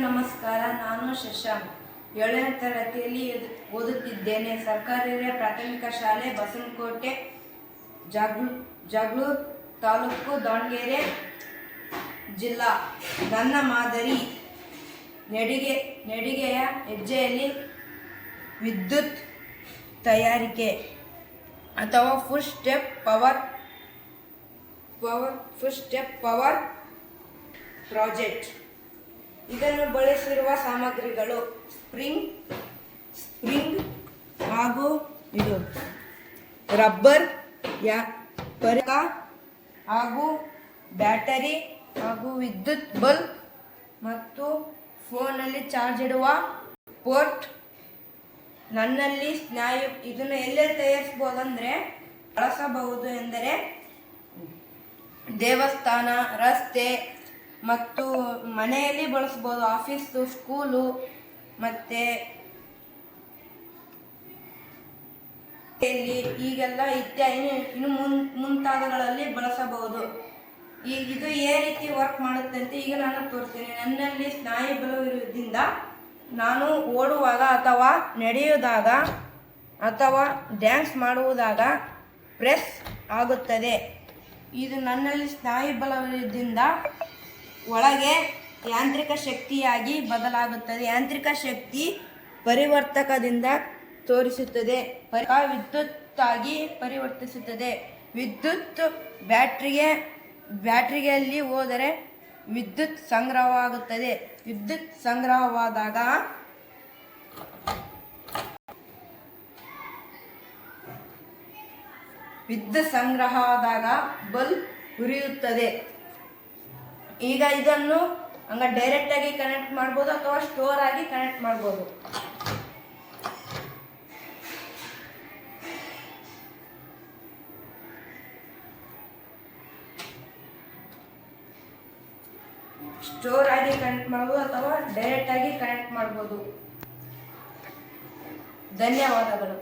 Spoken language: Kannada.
ನಮಸ್ಕಾರ. ನಾನು ಶಶಾಂಕ್ ಏಳನೇ ತರಗತಿಯಲ್ಲಿ ಓದುತ್ತಿದ್ದೇನೆ. ಸರ್ಕಾರಿ ಪ್ರಾಥಮಿಕ ಶಾಲೆ ಬಸವನಕೋಟೆ ಜಾಗ್ಲು ತಾಲೂಕು ದಾವಣಗೆರೆ ಜಿಲ್ಲಾ. ನನ್ನ ಮಾದರಿ ನಡಿಗೆ, ನಡಿಗೆಯ ಹೆಜ್ಜೆಯಲ್ಲಿ ವಿದ್ಯುತ್ ತಯಾರಿಕೆ ಅಥವಾ full step power power full step power project ಇದನ್ನು ಬಳಸಿರುವ ಸಾಮಗ್ರಿಗಳು ಸ್ಪ್ರಿಂಗ್ ಸ್ಪ್ರಿಂಗ್ ಹಾಗೂ ಇದು ರಬ್ಬರ್, ಯಾ, ಪರಿಕ ಹಾಗೂ ಬ್ಯಾಟರಿ ಹಾಗೂ ವಿದ್ಯುತ್ ಬಲ್ಬ್ ಮತ್ತು ಫೋನಲ್ಲಿ ಚಾರ್ಜ್ ಇಡುವ ಪೋರ್ಟ್. ನನ್ನಲ್ಲಿ ಸ್ನಾಯು, ಇದನ್ನು ಎಲ್ಲೆಲ್ಲಿ ತಯಾರಿಸ್ಬೋದಂದರೆ ಬಳಸಬಹುದು ಎಂದರೆ ದೇವಸ್ಥಾನ, ರಸ್ತೆ ಮತ್ತು ಮನೆಯಲ್ಲಿ ಬಳಸ್ಬೋದು ಆಫೀಸು ಸ್ಕೂಲು ಮತ್ತು ಈಗೆಲ್ಲ ಇತ್ಯಾದಿ ಇನ್ನು- ಮುನ್, ಮುಂತಾದಗಳಲ್ಲಿ ಬಳಸಬಹುದು. ಈ ಇದು ಏ ರೀತಿ ವರ್ಕ್ ಮಾಡುತ್ತೆ ಅಂತ ಈಗ ನಾನು ತೋರಿಸ್ತೀನಿ. ನನ್ನಲ್ಲಿ ಸ್ನಾಯು ಬಲವಿರುವುದರಿಂದ ನಾನು ಓಡುವಾಗ ಅಥವಾ ನಡೆಯುವಾಗ ಅಥವಾ ಡ್ಯಾನ್ಸ್ ಮಾಡುವುದಾಗ ಪ್ರೆಸ್ ಆಗುತ್ತದೆ. ಇದು ನನ್ನಲ್ಲಿ ಸ್ನಾಯು ಬಲವಿರುವುದರಿಂದ ಒಳಗೆ ಯಾಂತ್ರಿಕ ಶಕ್ತಿಯಾಗಿ ಬದಲಾಗುತ್ತದೆ. ಯಾಂತ್ರಿಕ ಶಕ್ತಿ ಪರಿವರ್ತಕದಿಂದ ತೋರಿಸುತ್ತದೆ. ಪರಿ ವಿದ್ಯುತ್ ಆಗಿ ಪರಿವರ್ತಿಸುತ್ತದೆ. ವಿದ್ಯುತ್ ಬ್ಯಾಟ್ರಿಗೆ ಬ್ಯಾಟ್ರಿಯಲ್ಲಿ ಹೋದರೆ ವಿದ್ಯುತ್ ಸಂಗ್ರಹವಾಗುತ್ತದೆ. ವಿದ್ಯುತ್ ಸಂಗ್ರಹವಾದಾಗ ವಿದ್ಯುತ್ ಸಂಗ್ರಹ ಆದಾಗ ಬಲ್ಬ್ ಉರಿಯುತ್ತದೆ. ಈಗ ಇದನ್ನು ಹಂಗ ಡೈರೆಕ್ಟ್ ಆಗಿ ಕನೆಕ್ಟ್ ಮಾಡ್ಬೋದು ಅಥವಾ ಸ್ಟೋರ್ ಆಗಿ ಕನೆಕ್ಟ್ ಮಾಡ್ಬೋದು. ಸ್ಟೋರ್ ಆಗಿ ಕನೆಕ್ಟ್ ಮಾಡ್ಬೋದು ಅಥವಾ ಡೈರೆಕ್ಟ್ ಆಗಿ ಕನೆಕ್ಟ್ ಮಾಡ್ಬೋದು. ಧನ್ಯವಾದಗಳು.